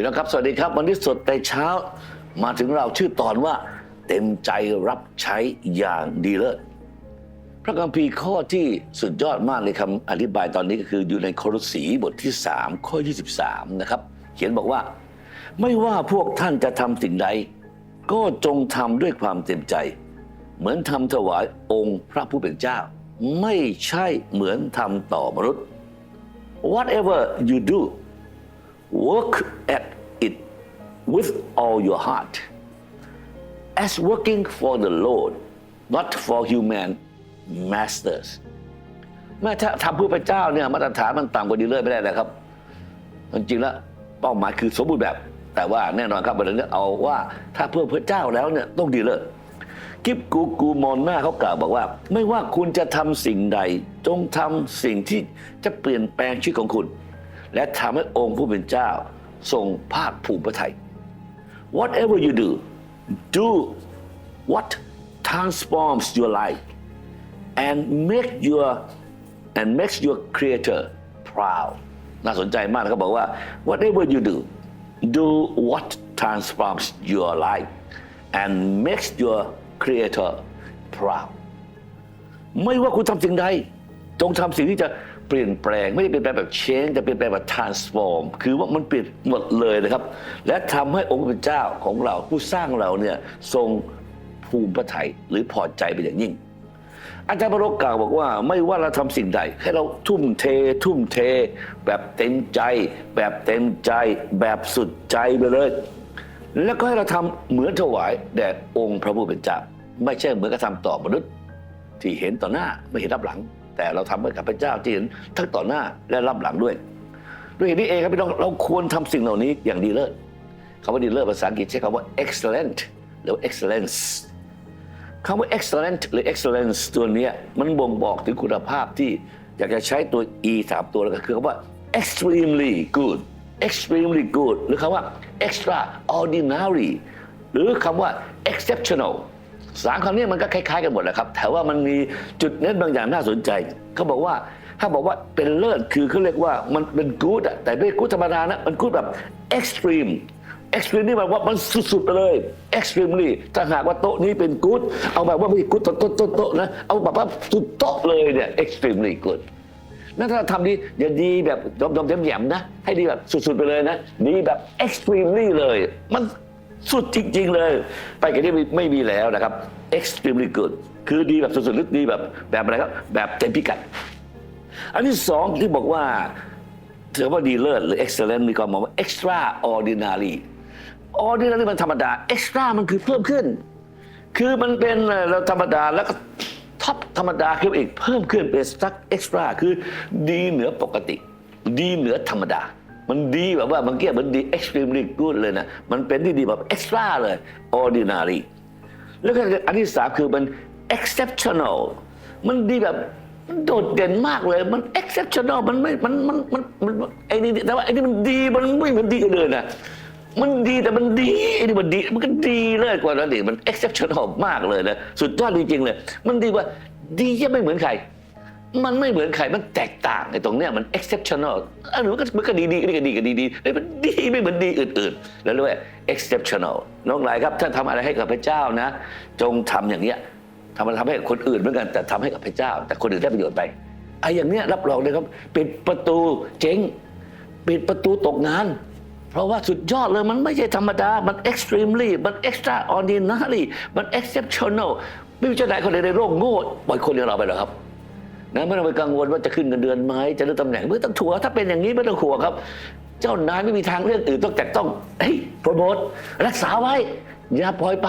พี่น้องครับ สวัสดีครับ วันนี้สดแต่เช้า มาถึงเราชื่อตอนว่า เต็มใจรับใช้อย่างดีเลิศพระคัมภีร์ข้อที่สุดยอดมากเลยคำอธิบายตอนนี้ก็คืออยู่ในโครสีบทที่ 3 ข้อ 23 นะครับ เขียนบอกว่า ไม่ว่าพวกท่านจะทำสิ่งใด ก็จงทำด้วยความเต็มใจ เหมือนทำถวายองค์พระผู้เป็นเจ้า ไม่ใช่เหมือนทำต่อมนุษย์ whatever you do work at it with all your heart as working for the Lord not for human masters แม้ถ้าทำเพื่อพระเจ้าเนี่ยมาตรฐานมันต่ำกว่าดีเลิศไม่ได้นะครับจริงๆแล้วเป้าหมายคือสมบูรณ์แบบ แต่ว่าแน่นอนครับวันนี้เอาว่าถ้าเพื่อพระเจ้าแล้วเนี่ยต้องดีเลิศกิฟกูกูมอนหน้าเขากล่าวบอกว่า ไม่ว่าคุณจะทำสิ่งใด จงทำสิ่งที่จะเปลี่ยนแปลงชีวิตของคุณ และทำให้องค์ผู้เป็นเจ้าทรงภาคภูมิพระทัย whatever you do do what transforms your life and make your and makes your creator proud น่าสนใจมากนะครับบอกว่า whatever you do do what transforms your life and makes your creator proud ไม่ว่าคุณทำสิ่งใด จงทำสิ่งที่จะ เปลี่ยนแปลง ไม่ได้เปลี่ยนแปลงแบบ change แต่เปลี่ยนแปลงแบบ transform คือว่ามันเปลี่ยนหมดเลยนะครับ และทำให้องค์พระเจ้าของเราผู้สร้างเราเนี่ยทรงภูมิพระทัยหรือพอใจเป็นอย่างยิ่ง อาจารย์บรกกล่าวบอกว่าไม่ว่าเราทำสิ่งใดให้เราทุ่มเท ทุ่มเท แบบเต็มใจ แบบเต็มใจ แบบสุดใจไปเลย แล้วก็ให้เราทำเหมือนถวายแด่องค์พระผู้เป็นเจ้าไม่ใช่เหมือนกระทำต่อมนุษย์ ที่เห็นต่อหน้าไม่เห็นรับหลัง แต่เราทำให้กับพระเจ้าที่เห็นทั้งต่อหน้าและรับหลังด้วย ด้วยเหตุนี้เองครับพี่น้องเราควรทำสิ่งเหล่านี้อย่างดีเลิศคำว่าดีเลิศภาษาอังกฤษใช้คำว่า excellent หรือ excellence คำว่า excellent หรือ excellence ตัวนี้มันบ่งบอกถึงคุณภาพที่อยากจะใช้ตัว e สามตัวแล้วก็คือคำว่า extremely good extremely good หรือคำว่า extraordinary หรือคำว่า exceptional สามคำนี้มันก็คล้ายๆกันหมดแหละครับ แต่ว่ามันมีจุดเน้นบางอย่างน่าสนใจเขาบอกว่าถ้าบอกว่าเป็นเลิศคือเขาเรียกว่ามันเป็นกู๊ดอะแต่ไม่กู๊ดธรรมดานะมันกู๊ดแบบ extreme extreme นี่หมายว่ามันสุดๆไปเลย extremely ถ้าหากว่าโต๊ะนี้เป็นกู๊ดเอาแบบว่าไม่กู๊ดโต๊ะโต๊ะโต๊ะนะเอาแบบว่าสุดโต๊ะเลยเนี่ย extremely good นั่นถ้าทำดีอย่าดีแบบยอมยอมแยมๆนะ ให้ดีแบบสุดๆไปเลยนะ ดีแบบ extremely เลย มัน สุดจริง ๆ เลย ไปกันที่ไม่มีแล้วนะครับ extremely good คือดีแบบสุดๆหรือดีแบบแบบอะไรครับ แบบเต็มพิกัด อันที่สองที่บอกว่าถือว่าดีเลิศหรือ excellent มีความหมายว่า extraordinary ordinary มันธรรมดา extra มันคือเพิ่มขึ้น คือมันเป็นเอ่อเราธรรมดาแล้วก็ท็อปธรรมดาขึ้นอีกเพิ่มขึ้นเป็นสัก extra คือดีเหนือปกติ ดีเหนือธรรมดา มันดีแบบว่ามันเกี่ยมันดี extremely good เลยนะ มันเป็นที่ดีแบบ extra เลย ordinary แล้วก็อันที่สามคือมัน exceptional มันดีแบบมันโดดเด่นมากเลย มัน exceptional มันไม่ มัน มัน มันมันไอ้นี่แต่ว่าไอ้นี่มันดี มันไม่เหมือนดีอื่นนะ มันดีแต่มันดี ไอ้นี่มันดี มันก็ดีเลยกว่านั้นอีกมัน exceptional มากเลยนะ สุดยอดจริงๆเลย มันดีว่าดียังไม่เหมือนใคร มันไม่เหมือนใคร มันแตกต่างไอ้ตรงเนี้ยมัน exceptional อันนี้มันก็มันก็ดีดีนี่ก็ดีก็ดีดีไอ้มันดีไม่เหมือนดีอื่นๆ แล้วเรียกว่า exceptional น้องหลายครับถ้าทำอะไรให้กับพระเจ้านะ จงทำอย่างเนี้ยทำอะไรทำให้คนอื่นเหมือนกัน แต่ทำให้กับพระเจ้า แต่คนอื่นได้ประโยชน์ไปไอ้อย่างเนี้ยรับรองเลยครับปิดประตูเจ๊งปิดประตูตกงาน เพราะว่าสุดยอดเลยมันไม่ใช่ธรรมดา มัน extremely มัน extraordinary มัน exceptional ไม่มีเจ้าไหนคนใดในโลกโง่ปล่อยคนอย่างเราไปหรอครับ นะไม่ต้องไปกังวลว่าจะขึ้นเงินเดือนไหมจะเลื่อนตำแหน่งไม่ต้องถัวถ้าเป็นอย่างนี้ไม่ต้องขัวครับ เจ้านายไม่มีทางเลือกอื่นต้องแต่ต้องเฮ้ยโปรโมทรักษาไว้ อย่าปล่อยไป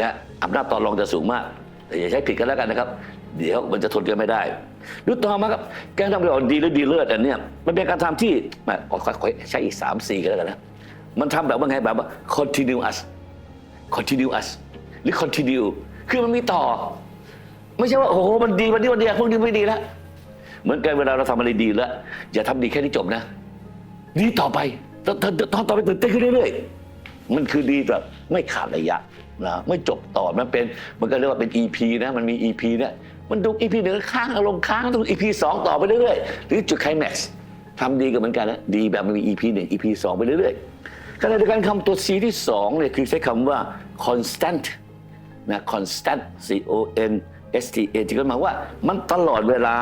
นะอำนาจต่อรองจะสูงมากแต่อย่าใช้ผิดกันแล้วกันนะครับ เดี๋ยวมันจะทนกันไม่ได้ดูต่อมาครับการทำประโยชน์ดีหรือดีเลิศอันเนี้ยมันเป็นการทำที่ม่ขอขอขอใช้อีกสามสี่กันแล้วกันนะมันทำแบบว่าไงแบบว่า continuous continuous หรือ continue คือมันมีต่อ ไม่ใช่ว่าโอ้โหมันดีวันนี้วันเดียวพวกนี้ไม่ดีแล้วเหมือนกันเวลาเราทำอะไรดีแล้ว อย่าทำดีแค่นี้จบนะดีต่อไปต้องต้องต่อไปตื่นเต้นขึ้นเรื่อยๆมันคือดีแบบไม่ขาดระยะนะไม่จบต่อมันเป็นมันก็เรียกว่าเป็น EP นะมันมี EP เนี่ยมันดู EP หนึ่งค้างอารมณ์ค้างต้อง EP สองต่อไปเรื่อยๆหรือจุดไคลแม็กซ์ทำดีก็เหมือนกันนะดีแบบมันมี EP หนึ่ง EP สองไปเรื่อยๆขณะเดียวกันคำตัว C ที่สองเนี่ยคือใช้คำว่า constant นะ constant C O N S T A ที่ก็หมายว่ามันตลอดเวลา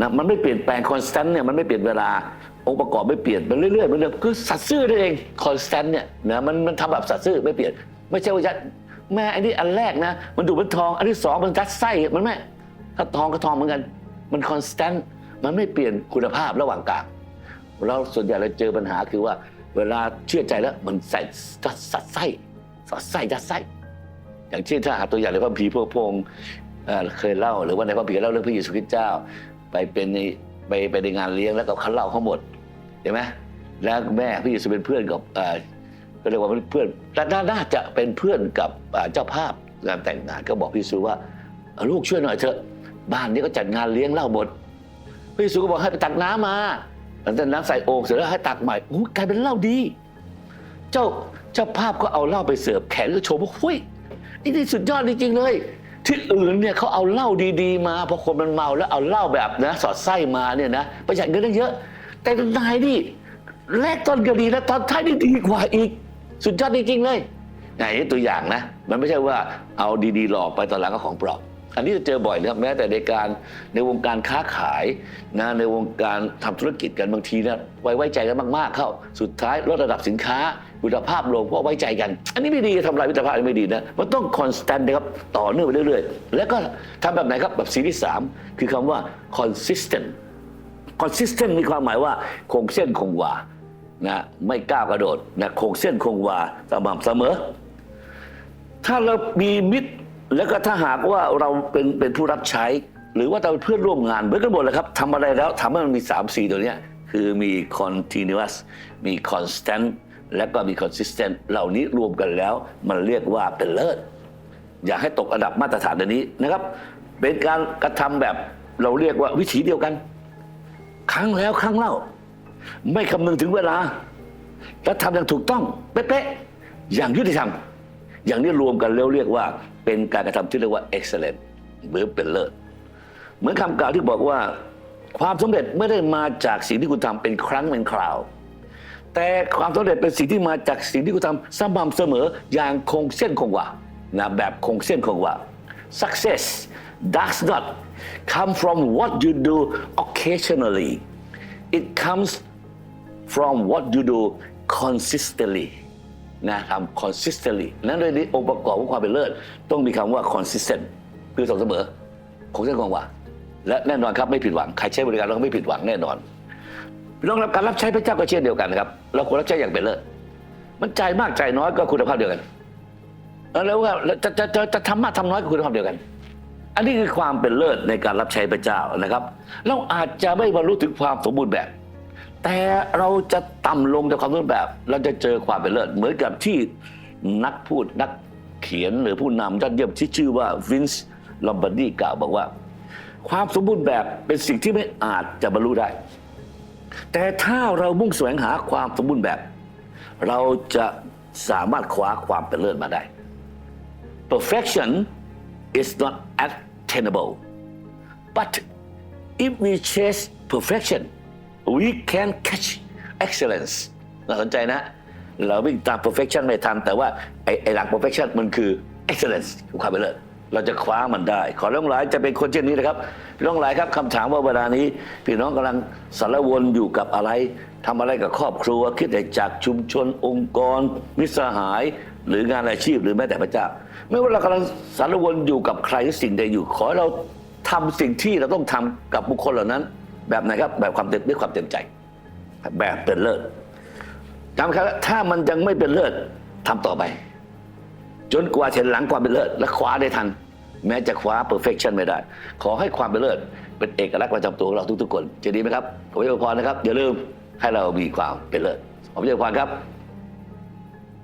นะมันไม่เปลี่ยนแปลง constant เนี่ยมันไม่เปลี่ยนเวลาองค์ประกอบไม่เปลี่ยนมันเรื่อยๆมันเรื่อยคือสัตว์ซื่อนั่นเอง constant เนี่ยนะมันมันทำแบบสัตว์ซื่อไม่เปลี่ยน ไม่ใช่ว่าจะแม่อันนี้อันแรกนะ มันดูเป็นทอง อันที่สองมันยัดไส้มันไม่ถ้าทองก็ทองเหมือนกัน มัน constant มันไม่เปลี่ยนคุณภาพระหว่างกลางเราส่วนใหญ่เราเจอปัญหาคือว่า เวลาเชื่อใจแล้วมันใส่สัดไส้สอดไส้ยัดไส้อย่างเช่นถ้าหาตัวอย่างในพระคัมภีพวกพง เคยเล่าหรือว่าในพระคัมภีเล่าเรื่องพระเยซูคริสต์เจ้า ไปเป็นในไปไปในงานเลี้ยงแล้วก็เขาเล่าเขาหมดเห็นไหมแล้วแม่พระเยซูเป็นเพื่อนกับเอ่อก็เรียกว่าเป็นเพื่อนน่าน่าจะเป็นเพื่อนกับเจ้าภาพงานแต่งงานก็บอกพระเยซูว่าลูกช่วยหน่อยเถอะบ้านนี้ก็จัดงานเลี้ยงเล้าหมดพระเยซูก็บอกให้ไปตักน้ำมาหลังจากน้ำใส่โอ่งเสร็จแล้วให้ตักใหม่โอ้ยกลายเป็นเหล้าดี เจ้าเจ้าภาพก็เอาเหล้าไปเสิร์ฟแขกก็โชว์ว่าหุ้ยนี่นี่สุดยอดจริงๆเลย ที่อื่นเนี่ยเขาเอาเหล้าดีๆ มาพอคนมันเมาแล้วเอาเหล้าแบบนะ สอดไส้มาเนี่ยนะประหยัดเงินได้เยอะ แต่นายนี่แรกต้นก็ดีแล้วตอนท้ายนี่ดีกว่าอีก สุดยอดจริงๆเลยนนี่ตัวอย่างนะ มันไม่ใช่ว่าเอาดีๆ หลอกไปตอนหลังก็ของปลอมอันนี้จะเจอบ่อยนะครับแม้แต่ในการในวงการค้าขายนะในวงการทำธุรกิจกันบางทีนะไว้ไว้ใจกันมากๆเข้า สุดท้ายลดระดับสินค้า คุณภาพลงเพราะไว้ใจกัน อันนี้ไม่ดีทำลายมิตรภาพไม่ดีนะมันต้องคอนสแตนต์นะครับต่อเนื่องไปเรื่อยๆ แล้วก็ทำแบบไหนครับแบบสีที่สามคือคำว่า consistent consistent มีความหมายว่าคงเส้นคงวานะไม่ก้าวกระโดดนะคงเส้นคงวาสม่ำเสมอ ถ้าเรามีมิตรแล้วก็ถ้าหากว่าเราเป็นเป็นผู้รับใช้ หรือว่าเราเป็นเพื่อนร่วมงานเหมือนกันหมดเลยครับทำอะไรแล้วทำให้มันมี 3 4 ตัวเนี้ยคือมี continuous มี constant และก็มี consistent เหล่านี้รวมกันแล้ว มันเรียกว่าเป็นเลิศ อย่าให้ตกอันดับมาตรฐานอันนี้นะครับ เป็นการกระทำแบบเราเรียกว่าวิถีเดียวกัน ครั้งแล้วครั้งเล่า ไม่คำนึงถึงเวลาและทำอย่างถูกต้องเป๊ะๆอย่างยุติธรรม อย่างนี้รวมกันแล้วเรียกว่า เป็นการกระทำที่เรียกว่า excellent หรือเป็นเลิศ เหมือนคำกล่าวที่บอกว่า ความสำเร็จไม่ได้มาจากสิ่งที่คุณทำเป็นครั้งเป็นคราว แต่ความสำเร็จเป็นสิ่งที่มาจากสิ่งที่คุณทำสม่ำเสมออย่างคงเส้นคงวานะแบบคงเส้นคงวา success does not come from what you do occasionally it comes from what you do consistently นะทำ consistently นั้นเลยนี้องค์ประกอบของความเป็นเลิศ ต้องมีคำว่า consistent คือสม่ำเสมอคงเส้นคงวาและแน่นอนครับไม่ผิดหวัง ใครใช้บริการเราก็ไม่ผิดหวังแน่นอน พี่น้องรับการรับใช้พระเจ้าก็เช่นเดียวกันนะครับเราควรรับใช้อย่างเป็นเลิศมันใจมากใจน้อยก็คุณภาพเดียวกันแล้วว่าจะจะจะจะทำมากทำน้อยก็คุณภาพเดียวกัน อันนี้คือความเป็นเลิศในการรับใช้พระเจ้านะครับ เราอาจจะไม่บรรลุถึงความสมบูรณ์แบบ แต่เราจะต่ำลงจากความสมบูรณ์แบบ เราจะเจอความเป็นเลิศเหมือนกับที่นักพูดนักเขียนหรือผู้นำยอดเยี่ยมที่ชื่อว่าวินส์ลอมบาร์ดีกล่าวบอกว่า ความสมบูรณ์แบบเป็นสิ่งที่ไม่อาจจะบรรลุได้ แต่ถ้าเรามุ่งแสวงหาความสมบูรณ์แบบ เราจะสามารถคว้าความเป็นเลิศมาได้ perfection is not attainable but if we chase perfection we can catch excellence น่าสนใจนะ เราวิ่งตาม perfection ไม่ทันแต่ว่าไอ้ไอ้หลัก perfection มันคือ excellence คือความเป็นเลิศ เราจะคว้ามันได้ ขอร้องหลายจะเป็นคนเช่นนี้นะครับพี่น้องหลายครับคำถามว่าเวลานี้ พี่น้องกำลังสารวนอยู่กับอะไรทำอะไรกับครอบครัว คิดแต่จากชุมชนองค์กรมิสหาย หรืองานอาชีพหรือแม้แต่พระเจ้า ไม่ว่าเรากำลังสารวนอยู่กับใครสิ่งใดอยู่ ขอเราทำสิ่งที่เราต้องทำกับบุคคลเหล่านั้น แบบไหนครับแบบความเต็มด้วยความเต็มใจ แบบเป็นเลิศจำครับถ้ามันยังไม่เป็นเลิศทำต่อไป จนกว่าเห็นหลังความเป็นเลิศและคว้าได้ทัน แม้จะคว้า perfection ไม่ได้ ขอให้ความเป็นเลิศเป็นเอกลักษณ์ประจำตัวของเราทุกๆคนจะดีไหมครับขอพระเอวยพรนะครับอย่าลืมให้เรามีความเป็นเลิศขอพระเอวยพรครับ